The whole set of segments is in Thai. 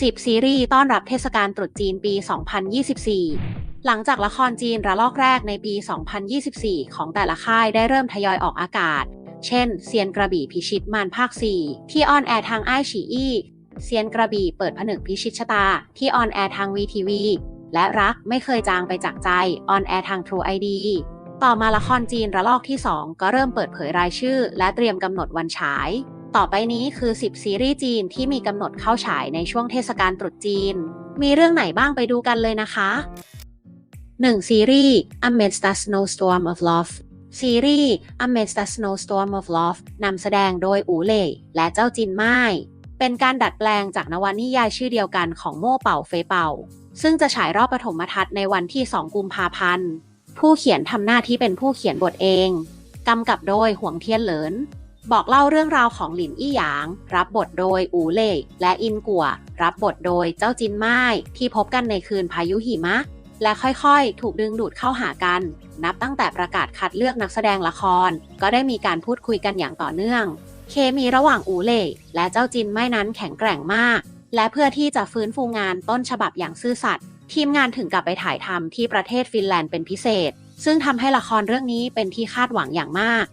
10 ซีรีส์ต้อนรับเทศกาลตรุษจีนปี 2024 หลังจากละครจีนระลอกแรกในปี 2024 ของแต่ละค่ายได้เริ่มทยอยออกอากาศ เช่น เซียนกระบี่พิชิตมานภาค 4 ที่ออนแอร์ทางไอฉีอี้เซียนกระบี่เปิดผนึกพิชิตชะตา ที่ออนแอร์ทางวีทีวี และรักไม่เคยจางไปจากใจ ออนแอร์ทาง True ID ต่อมาละครจีนระลอกที่ 2 ก็เริ่มเปิดเผยรายชื่อ และเตรียมกำหนดวันฉาย ต่อไปนี้คือ 10 ซีรีส์จีนที่มีกำหนดเข้าฉายในช่วงเทศกาลตรุษจีน มีเรื่องไหนบ้างไปดูกันเลยนะคะ 1. ซีรีส์ Amidst the Snowstorm of Love ซีรีส์ Amidst the Snowstorm of Love นำแสดงโดยอูเล่และเจ้าจินไม่เป็นการดัดแปลงจากนวนิยายชื่อเดียวกันของโม่เป่าเฟยเป่า ซึ่งจะฉายรอบปฐมทัศน์ในวันที่ 2 กุมภาพันธ์ ผู้เขียนทำหน้าที่เป็นผู้เขียนบทเอง กำกับโดยหวงเทียนเหลิน บอกเล่าเรื่องราวของหลินอี้หยาง รับบทโดยอูเล่และอินกัว รับบทโดยเจ้าจินไม่ายที่พบกันในคืนพายุหิมะ และค่อยๆ ถูกดึงดูดเข้าหากัน นับตั้งแต่ประกาศคัดเลือกนักแสดงละคร ก็ได้มีการพูดคุยกันอย่างต่อเนื่อง เคมีระหว่างอูเล่และเจ้าจินไม่นั้นแข็งแกร่งมาก และเพื่อที่จะฟื้นฟูงานต้นฉบับอย่างซื่อสัตย์ทีมงานถึงกับไปถ่ายทำที่ประเทศฟินแลนด์เป็นพิเศษ ซึ่งทำให้ละครเรื่องนี้เป็นที่คาดหวังอย่างมาก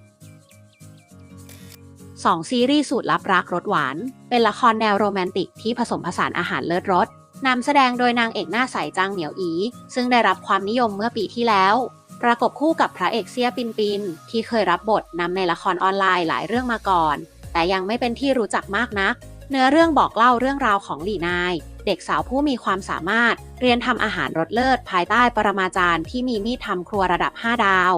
2 ซีรีส์สูตรลับรักรสหวาน เป็นละครแนวโรแมนติกที่ผสมผสานอาหารเลิศรสนำแสดงโดยนางเอกหน้าใสจางเหนียวอี ซึ่งได้รับความนิยมเมื่อปีที่แล้ว ประกบคู่กับพระเอกเซียปินปิน ที่เคยรับบทนำในละครออนไลน์หลายเรื่องมาก่อน แต่ยังไม่เป็นที่รู้จักมากนัก เนื้อเรื่องบอกเล่าเรื่องราวของหลี่นาย เด็กสาวผู้มีความสามารถ เรียนทำอาหารรสเลิศภายใต้ปรมาจารย์ที่มีมีดทำครัวระดับ 5 ดาว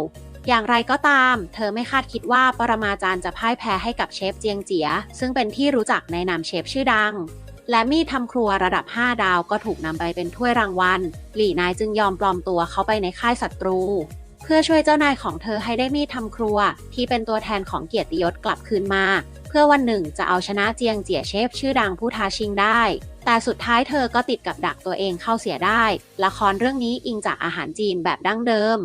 อย่างไรก็ตาม เธอไม่คาดคิดว่าปรมาจารย์จะพ่ายแพ้ให้กับเชฟเจียงเจีย ซึ่งเป็นที่รู้จักในนามเชฟชื่อดัง และมีดทำครัวระดับ 5 ดาวก็ถูกนำไปเป็นถ้วยรางวัล หลี่นายจึงยอมปลอมตัวเข้าไปในค่ายศัตรู เพื่อช่วยเจ้านายของเธอให้ได้มีดทำครัว ที่เป็นตัวแทนของเกียรติยศกลับคืนมา เพื่อวันหนึ่งจะเอาชนะเจียงเจียเชฟชื่อดังผู้ท้าชิงได้แต่สุดท้ายเธอก็ติดกับดักตัวเองเข้าเสียได้ ละครเรื่องนี้อิงจากอาหารจีนแบบดั้งเดิม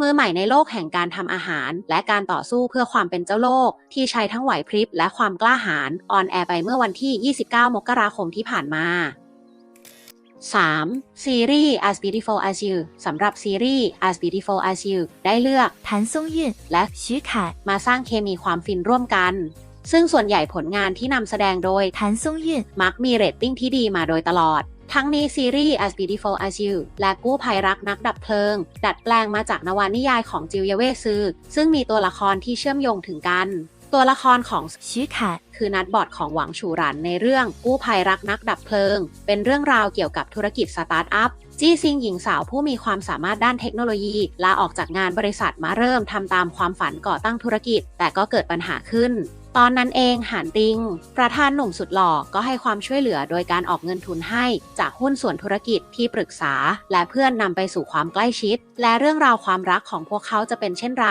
มือใหม่ในโลกแห่งการทำอาหาร และการต่อสู้เพื่อความเป็นเจ้าโลก ที่ใช้ทั้งไหวพริบและความกล้าหาญออนแอร์ไปเมื่อวันที่ 29 มกราคมที่ผ่านมา 3. ซีรีส์ As Beautiful As You สำหรับซีรีส์ As Beautiful As You ได้เลือกแทนซงยุนและชิคามาสร้างเคมีความฟินร่วมกัน ซึ่งส่วนใหญ่ผลงานที่นำแสดงโดยแทนซงยุนมักมีเรตติ้งที่ดีมาโดยตลอด ทั้งนี้ซีรีส์ As Beautiful as You และกู้ภัยรักนักดับเพลิง ดัดแปลงมาจากนวนิยายของจิวเยเวซือ ซึ่งมีตัวละครที่เชื่อมโยงถึงกัน ตัวละครของ徐凯、คือนัดบอดของหวังฉูหรันในเรื่องกู้ภัยรักนักดับเพลิง เป็นเรื่องราวเกี่ยวกับธุรกิจสตาร์ทอัพจี้ซิงหญิงสาวผู้มีความสามารถด้านเทคโนโลยีลาออกจากงานบริษัทมาเริ่มทำตามความฝันก่อตั้งธุรกิจ แต่ก็เกิดปัญหาขึ้น ตอนนั้นเองหานติง ประธานหนุ่มสุดหล่อก็ให้ความช่วยเหลือโดยการออกเงินทุนให้ จากหุ้นส่วนธุรกิจที่ปรึกษา และเพื่อนนำไปสู่ความใกล้ชิด และเรื่องราวความรักของพวกเขาจะเป็นเช่นไร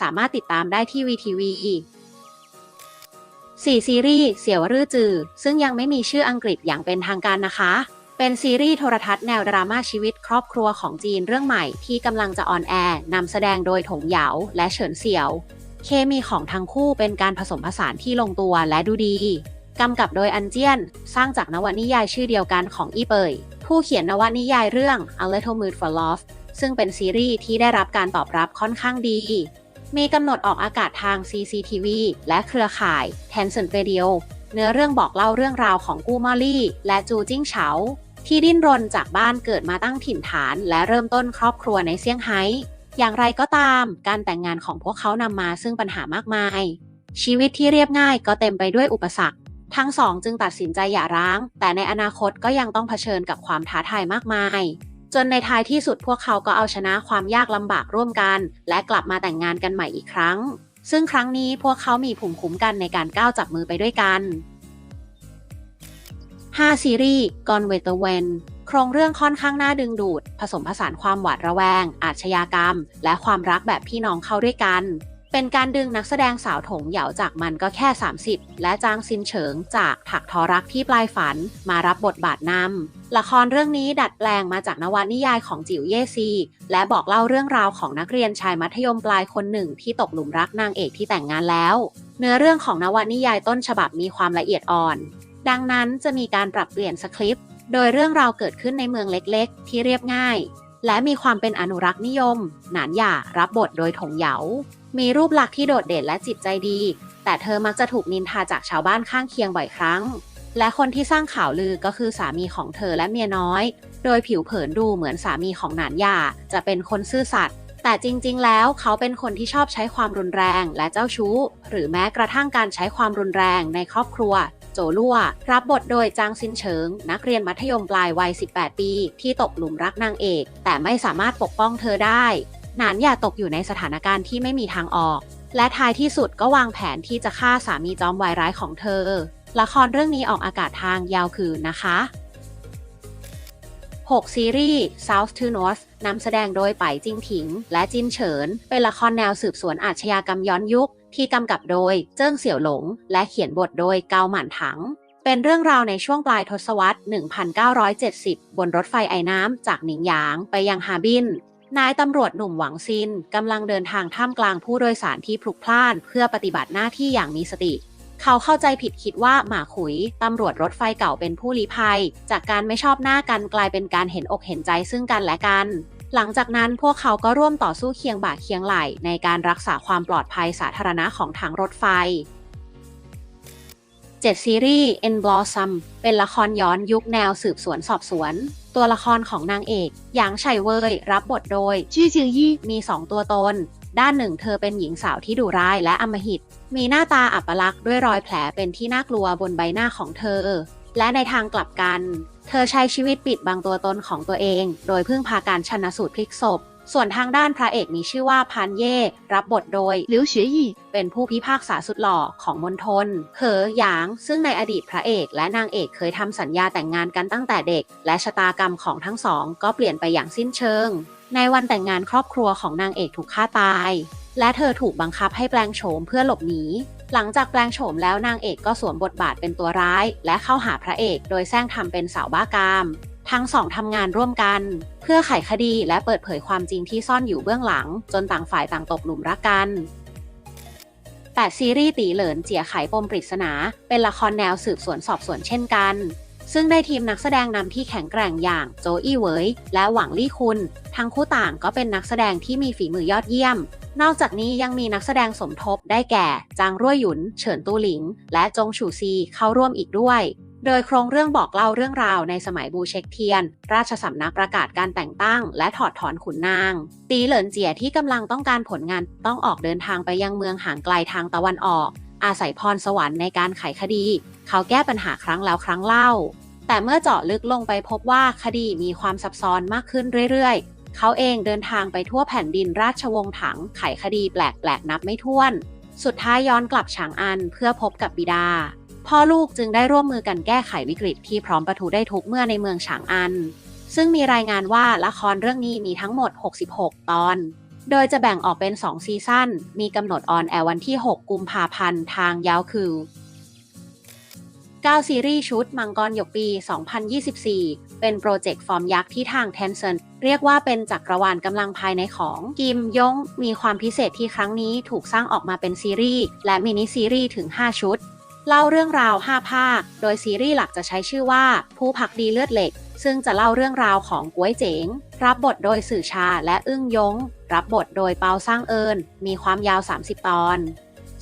สามารถติดตามได้ที่วีทีวี4ซีรีส์เสี่ยวรื่อจือ ซึ่งยังไม่มีชื่ออังกฤษอย่างเป็นทางการนะคะ เป็นซีรีส์โทรทัศน์แนวดราม่าชีวิตครอบครัวของจีนเรื่องใหม่ที่กำลังจะออนแอร์นำแสดงโดยถงเหยาและเฉินเสี่ยว เคมีของทั้งคู่เป็นการผสมผสานที่ลงตัวและดูดี กำกับโดยอันเจียน สร้างจากนวนิยายชื่อเดียวกันของอีเปย ผู้เขียนนวนิยายเรื่อง A Little Mood for Love ซึ่งเป็นซีรีส์ที่ได้รับการตอบรับค่อนข้างดี มีกำหนดออกอากาศทาง CCTV และเครือข่าย Tencent Radio เนื้อเรื่องบอกเล่าเรื่องราวของกู้มอลี่ และจูจิ้งเฉาที่ดิ้นรนจากบ้านเกิดมาตั้งถิ่นฐาน และเริ่มต้นครอบครัวในเซี่ยงไฮ้ อย่างไรก็ตาม การแต่งงานของพวกเขานำมาซึ่งปัญหามากมาย ชีวิตที่เรียบง่ายก็เต็มไปด้วยอุปสรรค ทั้งสองจึงตัดสินใจหย่าร้าง แต่ในอนาคตก็ยังต้องเผชิญกับความท้าทายมากมาย จนในท้ายที่สุดพวกเขาก็เอาชนะความยากลำบากร่วมกัน และกลับมาแต่งงานกันใหม่อีกครั้ง ซึ่งครั้งนี้พวกเขามีภูมิคุ้มกันในการก้าวจับมือไปด้วยกัน 5 ซีรีส์ Gone with the Wind โครงเรื่องค่อนข้างน่าดึงดูด ผสมผสานความหวาดระแวง อาชญากรรม และความรักแบบพี่น้องเข้าด้วยกัน เป็นการดึงนักแสดงสาวถงเหยาจากมันก็แค่ 30 และจางซินเฉิงจากถักทอรักที่ปลายฝันมารับบทบาทนำ ละครเรื่องนี้ดัดแปลงมาจากนวนิยายของจิ๋วเย่ซี และบอกเล่าเรื่องราวของนักเรียนชายมัธยมปลายคนหนึ่งที่ตกหลุมรักนางเอกที่แต่งงานแล้ว เนื้อเรื่องของนวนิยายต้นฉบับมีความละเอียดอ่อน ดังนั้นจะมีการปรับเปลี่ยนสคริปต์ โดยเรื่องราวเกิดขึ้นในเมืองเล็กๆ ที่เรียบง่าย และมีความเป็นอนุรักษ์นิยม หนานหย่ารับบทโดยถงเหยา มีรูปลักษณ์ที่โดดเด่นและจิตใจดี แต่เธอมักจะถูกนินทาจากชาวบ้านข้างเคียงบ่อยครั้ง และคนที่สร้างข่าวลือก็คือสามีของเธอและเมียน้อย โดยผิวเผินดูเหมือนสามีของหนานหย่าจะเป็นคนซื่อสัตย์แต่จริงๆ แล้วเขาเป็นคนที่ชอบใช้ความรุนแรงและเจ้าชู้ หรือแม้กระทั่งการใช้ความรุนแรงในครอบครัว โจลั่ว รับบทโดยจางซินเฉิง นักเรียนมัธยมปลายวัย 18 ปี ที่ตกหลุมรักนางเอก แต่ไม่สามารถปกป้องเธอได้หนานอย่าตกอยู่ในสถานการณ์ที่ไม่มีทางออก และท้ายที่สุดก็วางแผนที่จะฆ่าสามีจอมวายร้ายของเธอ ละครเรื่องนี้ออกอากาศทางยาวคืนนะคะ 6 ซีรีส์ South to North นำแสดงโดยไปจิงผิง และจินเฉิน เป็นละครแนวสืบสวนอาชญากรรมย้อนยุค ที่กำกับโดยเจิ้งเสี่ยวหลง และเขียนบทโดยเกาหมันถัง เป็นเรื่องราวในช่วงปลายทศวรรษ 1970 บนรถไฟไอ้น้ำจากหนิงหยางไปยังฮาบิน นายตำรวจหนุ่มหวังซินกำลังเดินทางท่ามกลางผู้โดยสารที่พลุกพล่าน เพื่อปฏิบัติหน้าที่อย่างมีสติ เขาเข้าใจผิดคิดว่าหมาขุยตำรวจรถไฟเก่าเป็นผู้ลี้ภัย จากการไม่ชอบหน้ากันกลายเป็นการเห็นอกเห็นใจซึ่งกันและกัน หลังจากนั้นพวกเขาก็ร่วมต่อสู้เคียงบ่าเคียงไหลในการรักษาความปลอดภัยสาธารณะของทางรถไฟ 7 ซีรีส์ En Blossom เป็นละครย้อนยุคแนวสืบสวนสอบสวน ตัวละครของนางเอกหยางไฉเว่ยรับบทโดยชื่อจือยี่มีสองตัวตน ด้านหนึ่งเธอเป็นหญิงสาวที่ดุร้ายและอำมหิต มีหน้าตาอับลักษ์ด้วยรอยแผลเป็นที่น่ากลัวบนใบหน้าของเธอ และในทางกลับกัน เธอใช้ชีวิตปิดบังตัวตนของตัวเอง โดยพึ่งพาการชนะสูตรพลิกศพ ส่วนทางด้านพระเอกมีชื่อว่าพันเย่รับบทโดยหลิวเฉียยี่เป็นผู้พิพากษาสุดหล่อของมณฑลเหอหยาง ซึ่งในอดีตพระเอกและนางเอกเคยทำสัญญาแต่งงานกันตั้งแต่เด็ก และชะตากรรมของทั้งสอง ก็เปลี่ยนไปอย่างสิ้นเชิง ในวันแต่งงานครอบครัวของนางเอกถูกฆ่าตาย และเธอถูกบังคับให้แปลงโฉมเพื่อหลบหนี หลังจากแปลงโฉมแล้วนางเอกก็สวมบทบาทเป็นตัวร้าย และเข้าหาพระเอก โดยแซงทำเป็นสาวบ้ากาม ทั้งสองทำงานร่วมกัน เพื่อไขคดีและเปิดเผยความจริงที่ซ่อนอยู่เบื้องหลัง จนต่างฝ่ายต่างตกหลุมรักกัน8ซีรีส์ตีเหลินเจียไขปมปริศนา เป็นละครแนวสืบสวนสอบสวนเช่นกัน ซึ่งได้ทีมนักแสดงนำที่แข็งแกร่งอย่างโจอี้เหวย และหวังลี่คุนทั้งคู่ต่างก็เป็นนักแสดงที่มีฝีมือยอดเยี่ยม นอกจากนี้ยังมีนักแสดงสมทบได้แก่ จางรั่วหยุน เฉินตู้หลิง และจงฉูซีเข้าร่วมอีกด้วยโดยโครงเรื่องบอกเล่าเรื่องราวในสมัยบูเช็กเทียน ราชสำนักประกาศการแต่งตั้ง และถอดถอนขุนนาง ตีเหลินเจียที่กำลังต้องการผลงานต้องออกเดินทางไปยังเมืองห่างไกลทางตะวันออก อาศัยพรสวรรค์ในการไขคดี เขาแก้ปัญหาครั้งแล้วครั้งเล่า แต่เมื่อเจาะลึกลงไปพบว่าคดีมีความซับซ้อนมากขึ้นเรื่อยๆ เขาเองเดินทางไปทั่วแผ่นดินราชวงศ์ถังไขคดีแปลกๆ นับไม่ถ้วน สุดท้ายย้อนกลับฉางอันเพื่อพบกับบิดา พ่อลูกจึงได้ร่วมมือกันแก้ไขวิกฤตที่พร้อมประทุได้ทุกเมื่อในเมืองฉางอัน ซึ่งมีรายงานว่าละครเรื่องนี้มีทั้งหมด 66 ตอน โดยจะแบ่งออกเป็น 2 ซีซั่น มีกำหนดออนแอร์วันที่ 6 กุมภาพันธ์ ทางยาวคือ 9 ซีรีส์ชุด มังกรหยกปี 2024 เป็นโปรเจกต์ฟอร์มยักษ์ที่ทาง Tencent เรียกว่าเป็นจักรวาลกำลังภายในของกิมยง มีความพิเศษที่ครั้งนี้ถูกสร้างออกมาเป็นซีรีส์ และมินิซีรีส์ถึง 5 ชุด เล่าเรื่องราว 5 ภาค โดยซีรีส์หลักจะใช้ชื่อว่า ผู้พักดีเลือดเหล็ก ซึ่งจะเล่าเรื่องราวของก้วยเจ๋ง รับบทโดยสื่อชาและอึ้งยง รับบทโดยเปาสร้างเอิญ มีความยาว 30 ตอน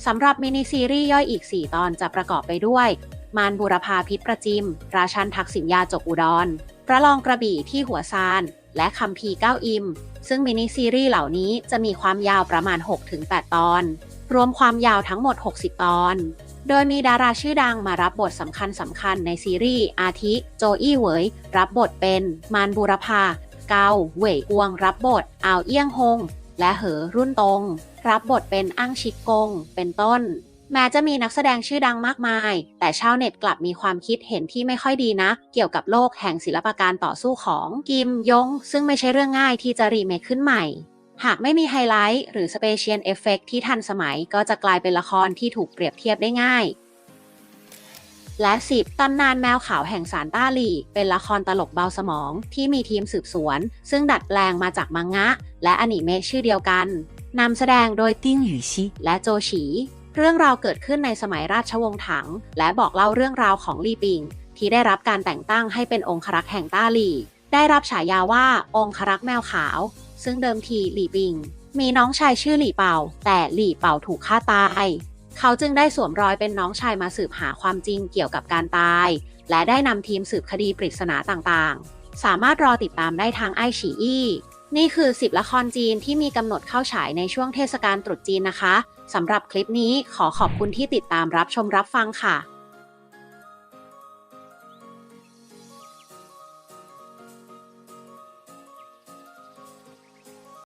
สำหรับมินิซีรีส์ย่อยอีก 4 ตอนจะประกอบไปด้วย มารบุรพาพิษประจิม ราชันทักษิณยาจกอุดร พระรองกระบี่ที่หัวซาน และคัมภีร์เก้าอิม ซึ่งมินิซีรีส์เหล่านี้จะมีความยาวประมาณ 6-8 ตอน รวมความยาวทั้งหมด 60 ตอน โดยมีดาราชื่อดังมารับบทสำคัญสำคัญในซีรีส์อาทิ โจอี้เหวย รับบทเป็น มารบูรพา เกาเหวยกวง รับบทอาวเอี้ยงฮงและเหอรุ่นตง รับบทเป็นอั้งชิกกง เป็นต้น แม้จะมีนักแสดงชื่อดังมากมาย แต่ชาวเน็ตกลับมีความคิดเห็นที่ไม่ค่อยดีนะ เกี่ยวกับโลกแห่งศิลปการต่อสู้ของกิมยง ซึ่งไม่ใช่เรื่องง่ายที่จะรีเมคขึ้นใหม่ หากไม่มีไฮไลท์หรือสเปเชียลเอฟเฟกที่ทันสมัยก็จะกลายเป็นละครที่ถูกเปรียบเทียบได้ง่าย และ 10 ตำนานแมวขาวแห่งสารต้าหลีเป็นละครตลกเบาสมองที่มีทีมสืบสวน ซึ่งดัดแปลงมาจากมังงะ และอนิเมะชื่อเดียวกันนำแสดงโดยติ้งหยูชิและโจฉี เรื่องราวเกิดขึ้นในสมัยราชวงศ์ถัง และบอกเล่าเรื่องราวของลีปิง ที่ได้รับการแต่งตั้งให้เป็นองครักษ์แห่งต้าหลี่ได้รับฉายาว่าองครักษ์แมวขาว ซึ่งเดิมทีหลี่ปิง มีน้องชายชื่อหลี่เป่า แต่หลี่เป่าถูกฆ่าตาย เขาจึงได้สวมรอยเป็นน้องชายมาสืบหาความจริงเกี่ยวกับการตาย และได้นำทีมสืบคดีปริศนาต่างๆ สามารถรอติดตามได้ทางไอฉีอี้นี่คือ 10 ละครจีนที่มีกำหนดเข้าฉายในช่วงเทศกาลตรุษจีนนะคะ สำหรับคลิปนี้ขอขอบคุณที่ติดตามรับชมรับฟังค่ะ